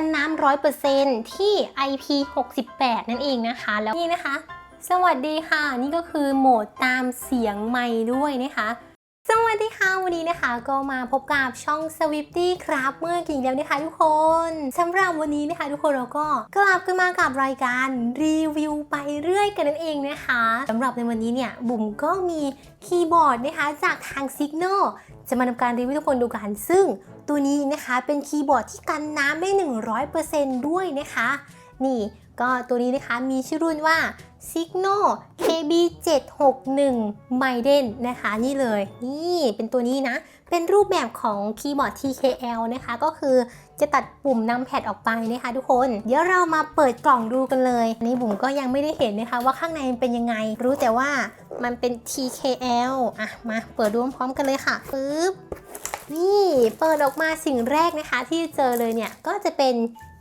กันน้ำร้อยเปอร์เซนที่ IP68 นั่นเองนะคะ แล้วนี่นะคะ สวัสดีค่ะ นี่ก็คือโหมดตามเสียงไม้ด้วยนะคะ สวัสดีค่ะวันนี้นะคะก็มาพบกับช่อง Swifty ครับเมื่อกี้แล้วนะคะทุกคนสำหรับวันนี้นะคะ ทุกคนเราก็กลับกันมากับรายการรีวิวไปเรื่อยกันนั่นเองนะคะสำหรับในวันนี้เนี่ยบุ๋มก็มีคีย์บอร์ดนะคะจากทาง Signal จะมาทำการรีวิวทุกคนดูกัน ซึ่งตัวนี้นะคะเป็นคีย์บอร์ดที่กันน้ำได้ 100%ด้วยนะคะ นี่ก็ตัวนี้นะคะมีชื่อรุ่นว่า Signal KB761 Maiden นะคะนี่เลยนี่เป็นตัวนี้นะ เป็นรูปแบบของคีย์บอร์ด TKL นะคะ ก็คือจะตัดปุ่มนำแพดออกไปนะคะทุกคน เดี๋ยวเรามาเปิดกล่องดูกันเลยนี่บุ๋มก็ยังไม่ได้เห็นนะคะว่าข้างในมันเป็นยังไง รู้แต่ว่ามันเป็น TKL อะมาเปิดดูพร้อมกันเลยค่ะปึ๊บนี่เปิดออกมาสิ่งแรกนะคะที่เจอเลยเนี่ยก็จะเป็น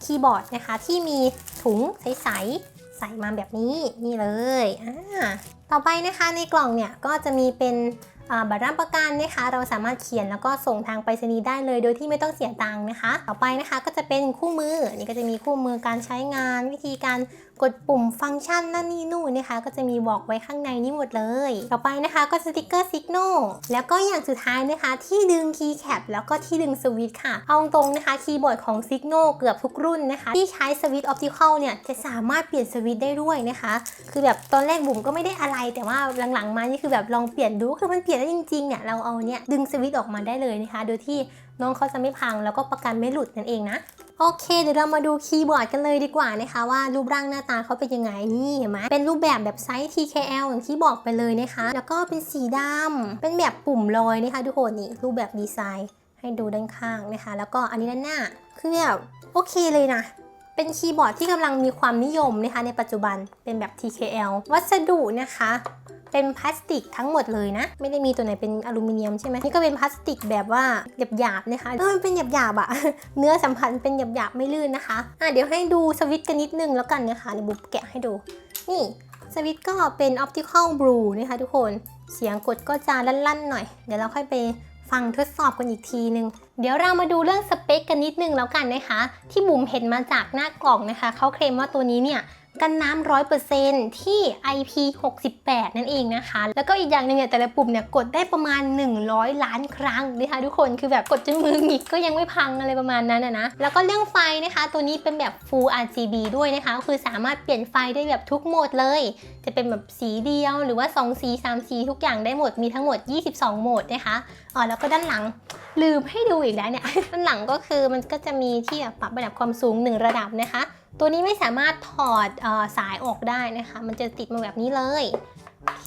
คีย์บอร์ดนะคะที่มีถุงใสๆใส่มาแบบนี้นี่เลยอ่าต่อไปนะคะในกล่องเนี่ยก็จะมีเป็นบัตรรับประกันนะคะ เราสามารถเขียนแล้วก็ส่งทางไปรษณีย์ได้เลย โดยที่ไม่ต้องเสียตังค์นะคะ ต่อไปนะคะก็จะเป็นคู่มือนี่ก็จะมีคู่มือการใช้งานวิธีการ กดปุ่มฟังก์ชันนั่นนี่นู่นนะคะ ก็จะมีบอกไว้ข้างในนี้หมดเลย ต่อไปนะคะก็สติกเกอร์สิกโนแล้วก็อย่างสุดท้ายนะคะ ที่ดึงคีย์แคปแล้วก็ที่ดึงสวิตช์ค่ะ เอาตรงนะคะคีย์บอร์ดของ s i g n a l เกือบทุกรุ่นนะคะ ที่ใช้สวิตช์ออปติคอลเนี่ยจะสามารถเปลี่ยนสวิตช์ได้ด้วยนะคะ คือแบบตอนแรกบุ๋มก็ไม่ได้อะไร แต่ว่าหลังๆมานี่คือแบบลองเปลี่ยนดูคือมันเปลี่ยนได้จริงๆเนี่ยเราเอาเนี่ยดึงสวิตช์ออกมาได้เลยนะคะ โดยที่น้องเขาจะไม่พังแล้วก็ประกันไม่หลุดนั่นเองนะ โอเค เดี๋ยวเรามาดูคีย์บอร์ดกันเลยดีกว่านะคะ ว่ารูปร่างหน้าตาเขาเป็นยังไงนี่เห็นไหมเป็นรูปแบบแบบไซส์ TKL อย่างที่บอกไปเลยนะคะ แล้วก็เป็นสีดำเป็นแบบปุ่มลอยนะคะทุกคนนี่รูปแบบดีไซน์ให้ดูด้านข้างนะคะ แล้วก็อันนี้ด้านหน้าคือแบบโอเคเลยนะ เป็นคีย์บอร์ดที่กำลังมีความนิยมนะคะในปัจจุบันเป็นแบบ TKL วัสดุนะคะ เป็นพลาสติกทั้งหมดเลยนะ ไม่ได้มีตัวไหนเป็นอลูมิเนียมใช่ไหมนี่ก็เป็นพลาสติกแบบว่าหยาบๆนะคะเออมันเป็นหยาบๆอะเนื้อสัมผัสเป็นหยาบๆไม่ลื่นนะคะอะเดี๋ยวให้ดูสวิตช์กันนิดนึงแล้วกันนะคะเดี๋ยวบุ๊บแกะให้ดู นี่สวิตช์ก็เป็น optical blue นะคะทุกคนเสียงกดก็จะลั่นๆหน่อย เดี๋ยวเราค่อยไปฟังทดสอบกันอีกทีนึง เดี๋ยวเรามาดูเรื่องสเปคกันนิดนึงแล้วกันนะคะ ที่บุ๋มเห็นมาจากหน้ากล่องนะคะ เขาเคลมว่าตัวนี้เนี่ย กันน้ำร้อยเปอร์เซ็นที่ IP68 นั่นเองนะคะ แล้วก็อีกอย่างหนึ่งเนี่ยแต่ละปุ่มเนี่ยกดได้ประมาณ 100 ล้านครั้งนะคะทุกคนคือแบบกดจนมือหงิกก็ยังไม่พังอะไรประมาณนั้นนะ แล้วก็เรื่องไฟนะคะ ตัวนี้เป็นแบบ Full RGB ด้วยนะคะก็คือสามารถเปลี่ยนไฟได้แบบทุกโหมดเลย จะเป็นแบบสีเดียวหรือว่า 2 สี 3 สี ทุกอย่างได้หมดมีทั้งหมด 22 โหมดนะคะอ๋อแล้วก็ด้านหลังลืมให้ดูอีกแล้วเนี่ยด้านหลังก็คือมันก็จะมีที่ปรับระดับความสูง 1 ระดับนะคะ ตัวนี้ไม่สามารถถอดออสายออกได้นะคะ มันจะติดมาแบบนี้เลย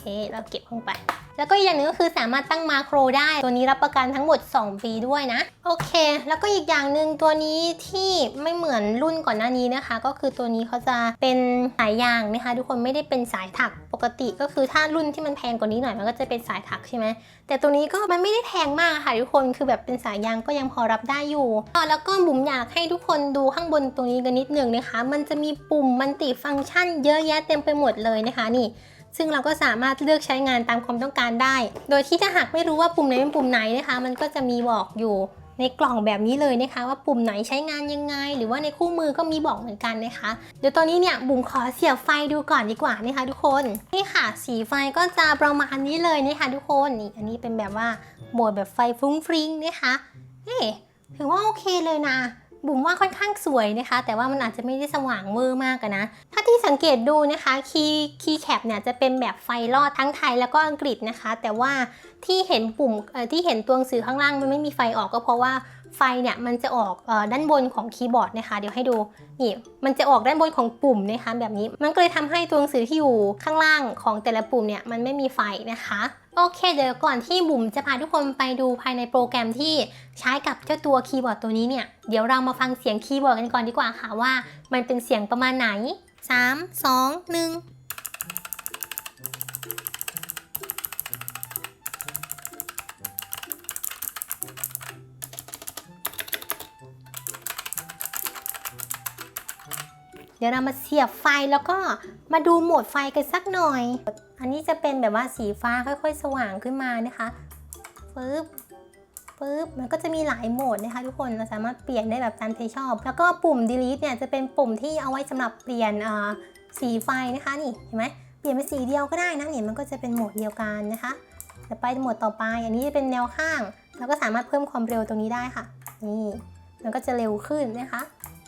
เค เราเก็บลงไป แล้วก็อีกอย่างหนึงก็คือสามารถตั้งมาโครได้ ตัวนี้รับประกันทั้งหมด 2 ปีด้วยนะ โอเค แล้วก็อีกอย่างหนึ่งตัวนี้ที่ไม่เหมือนรุ่นก่อนหน้านี้นะคะ ก็คือตัวนี้เขาจะเป็นสายยางนะคะ ทุกคนไม่ได้เป็นสายถักปกติก็คือถ้ารุ่นที่มันแพงกว่านี้หน่อยมันก็จะเป็นสายถักใช่ไหมแต่ตัวนี้ก็มันไม่ได้แพงมากค่ะทุกคนคือแบบเป็นสายยางก็ยังพอรับได้อยู่แล้วก็บุ๋มอยากให้ทุกคนดูข้างบนตรงนี้กันนิดหนึ่งนะคะ มันจะมีปุ่มมันติฟังก์ชันเยอะแยะเต็มไปหมดเลยนะคะนี่ ซึ่งเราก็สามารถเลือกใช้งานตามความต้องการได้ โดยที่ถ้าหากไม่รู้ว่าปุ่มไหนเป็นปุ่มไหนนะคะ มันก็จะมีบอกอยู่ในกล่องแบบนี้เลยนะคะ ว่าปุ่มไหนใช้งานยังไง หรือว่าในคู่มือก็มีบอกเหมือนกันนะคะ เดี๋ยวตอนนี้เนี่ยบุ๋มขอเสียบไฟดูก่อนดีกว่านะคะทุกคนนี่ค่ะ สีไฟก็จะประมาณนี้เลยนะคะทุกคนนี่อันนี้เป็นแบบว่าโหมดแบบไฟฟุ้งฟริ้งนะคะเฮ้ถือว่าโอเคเลยนะ บุ๋มว่าค่อนข้างสวยนะคะ แต่ว่ามันอาจจะไม่ได้สว่างเวอร์มากนะ ถ้าที่สังเกตดูนะคะคีย์คีย์แคปเนี่ยจะเป็นแบบไฟลอดทั้งไทยแล้วก็อังกฤษนะคะ แต่ว่าที่เห็นปุ่มที่เห็นตัวหนังสือข้างล่างมันไม่มีไฟออกก็เพราะว่า ไฟเนี่ยมันจะออกอด้านบนของคีย์บอร์ดนะคะ เดี๋ยวให้ดูนี่มันจะออกด้านบนของปุ่มนะคะแบบนี้ มันก็เลยทำให้ตัวหนังสือที่อยู่ข้างล่างของแต่ละปุ่มเนี่ยมันไม่มีไฟนะคะโอเคเดี๋ยวก่อนที่บุ๋มจะพาทุกคนไปดูภายในโปรแกรมที่ใช้กับเจ้าตัวคีย์บอร์ดตัวนี้เนี่ย เดี๋ยวเรามาฟังเสียงคีย์บอร์ดกันก่อนดีกว่าค่ะว่า มันเป็นเสียงประมาณไหน 3 2 1 เดี๋ยวเรามาเสียบไฟแล้วก็มาดูโหมดไฟกันสักหน่อย อันนี้จะเป็นแบบว่าสีฟ้าค่อย ๆ สว่างขึ้นมานะคะปึ๊บปุ๊บมันก็จะมีหลายโหมดนะคะทุกคนเราสามารถเปลี่ยนได้แบบตามใจชอบ แล้วก็ปุ่ม delete เนี่ยจะเป็นปุ่มที่เอาไว้สำหรับเปลี่ยนอ่าสีไฟนะคะนี่เห็นไหมเปลี่ยนเป็นสีเดียวก็ได้นะเนี่ยมันก็จะเป็นโหมดเดียวกันนะคะจะไปโหมดต่อไป อันนี้จะเป็นแนวข้าง เราก็สามารถเพิ่มความเร็วตรงนี้ได้ค่ะ นี่ มันก็จะเร็วขึ้นนะคะ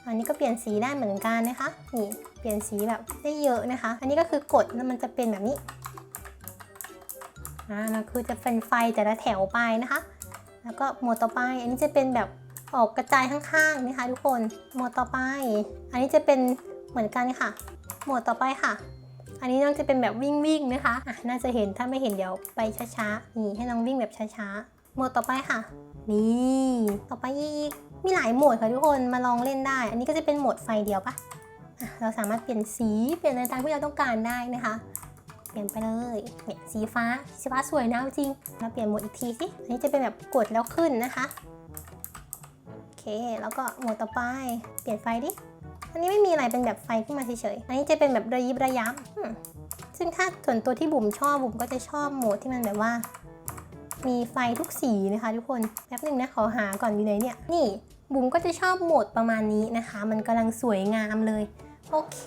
อันนี้ก็เปลี่ยนสีได้เหมือนกันนะคะ นี่เปลี่ยนสีแบบได้เยอะนะคะ อันนี้ก็คือกดแล้วมันจะเป็นแบบนี้ อ่ามันคือจะเป็นไฟแต่ละแถวไปนะคะ แล้วก็หมดต่อไป อันนี้จะเป็นแบบออกกระจายข้างๆนะคะ ทุกคน หมดต่อไป อันนี้จะเป็นเหมือนกันค่ะ หมดต่อไปค่ะ อันนี้น้องจะเป็นแบบวิ่งวิ่งๆนะคะอะน่าจะเห็นถ้าไม่เห็นเดี๋ยวไปช้าๆ นี่ให้น้องวิ่งแบบช้าๆ หมดต่อไปค่ะ นี่ ต่อไปอีก มีหลายโหมดค่ะทุกคนมาลองเล่นได้ อันนี้ก็จะเป็นโหมดไฟเดียวปะะเราสามารถเปลี่ยนสีเปลี่ยนอะไรตามที่เราต้องการได้นะคะ เปลี่ยนไปเลยเนี่ยสีฟ้าสีฟ้าสวยนะจริงมาเปลี่ยนโหมดอีกทีสิอันนี้จะเป็นแบบกดแล้วขึ้นนะคะโอเคแล้วก็โหมดต่อไปเปลี่ยนไฟดิอันนี้ไม่มีอะไรเป็นแบบไฟขึ้นมาเฉยๆอันนี้จะเป็นแบบระยิบระยับซึ่งถ้าส่วนตัวที่บุ๋มชอบบุ๋มก็จะชอบโหมดที่มันแบบว่ามีไฟทุกสีนะคะทุกคน แป๊บหนึ่งนะขอหาก่อนอยู่ไหนเนี่ย นี่ บุ๋มก็จะชอบโหมดประมาณนี้นะคะ มันกำลังสวยงามเลย โอเค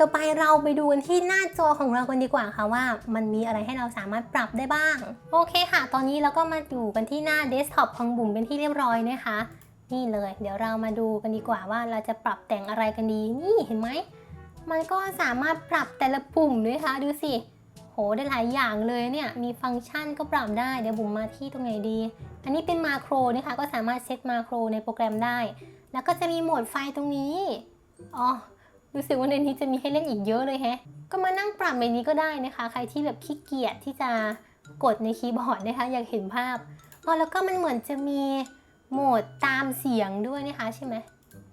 ต่อไปเราไปดูกันที่หน้าจอของเรากันดีกว่าค่ะว่า มันมีอะไรให้เราสามารถปรับได้บ้าง โอเคค่ะ ตอนนี้เราก็มาอยู่กันที่หน้าเดสก์ท็อปของบุ๋มเป็นที่เรียบร้อยนะคะ นี่เลย เดี๋ยวเรามาดูกันดีกว่าว่าเราจะปรับแต่งอะไรกันดี นี่เห็นไหม มันก็สามารถปรับแต่ละปุ่มด้วยค่ะดูสิ หได้หลายอย่างเลยเนี่ยมีฟังก์ชันก็ปรับได้เดี๋ยวบุ๋มมาที่ตรงไหนดี อันนี้เป็นมาโครนะคะก็สามารถเซตมาโครในโปรแกรมได้ แล้วก็จะมีโหมดไฟตรงนี้อ๋อรู้สึกว่าในนี้จะมีให้เล่นอีกเยอะเลยแฮะก็มานั่งปรับในนี้ก็ได้นะคะ ใครที่แบบขี้เกียจที่จะกดในคีย์บอร์ดนะคะ อยากเห็นภาพอ๋อแล้วก็มันเหมือนจะมีโหมดตามเสียงด้วยนะคะใช่ไหม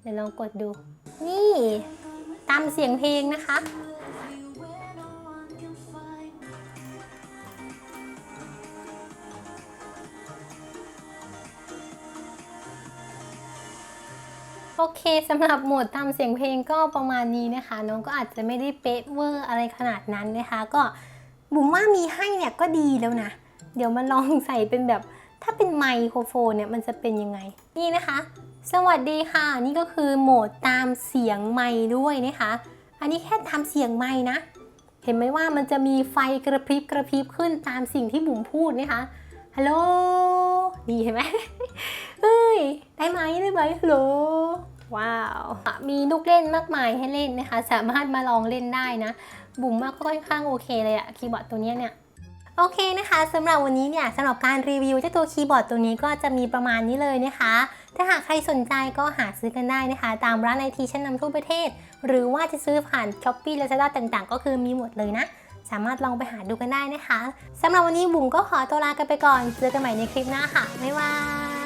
เดี๋ยวลองกดดู นี่ ตามเสียงเพลงนะคะ อเคสำหรับโหมดตามเสียงเพลงก็ประมาณนี้นะคะ น้องก็อาจจะไม่ได้เป๊ะเวอร์อะไรขนาดนั้นนะคะ ก็บุ๋มว่ามีให้เนี่ยก็ดีแล้วนะ เดี๋ยวมาลองใส่เป็นแบบถ้าเป็นไมโครโฟนเนี่ยมันจะเป็นยังไง นี่นะคะ สวัสดีค่ะ นี่ก็คือโหมดตามเสียงไม้ด้วยนะคะ อันนี้แค่ตามเสียงไม้นะ เห็นไหมว่ามันจะมีไฟกระพริบกระพริบขึ้นตามสิ่งที่บุ๋มพูดนะคะฮัลโหลนี่เห็นไหมเฮ้ย ได้ไหมได้ไหมฮัลโหล ว้าว มีลูกเล่นมากมายให้เล่นนะคะ สามารถมาลองเล่นได้นะ บุ๋มว่าก็ค่อนข้างโอเคเลยอะคีย์บอร์ดตัวนี้เนี่ยโอเคนะคะสำหรับวันนี้เนี่ยสำหรับการรีวิวเจ้าตัวคีย์บอร์ดตัวนี้ก็จะมีประมาณนี้เลยนะคะ ถ้าหากใครสนใจก็หาซื้อกันได้นะคะ ตามร้านไอทีชั้นนำทั่วประเทศ หรือว่าจะซื้อผ่าน s h อ p e e Lazada ต่างๆ ก็คือมีหมดเลยนะ สามารถลองไปหาดูกันได้นะคะสำหรับวันนี้บุ๋มก็ขอตัวลากันไปก่อน เจอกันใหม่ในคลิปหน้าค่ะ บ๊ายบาย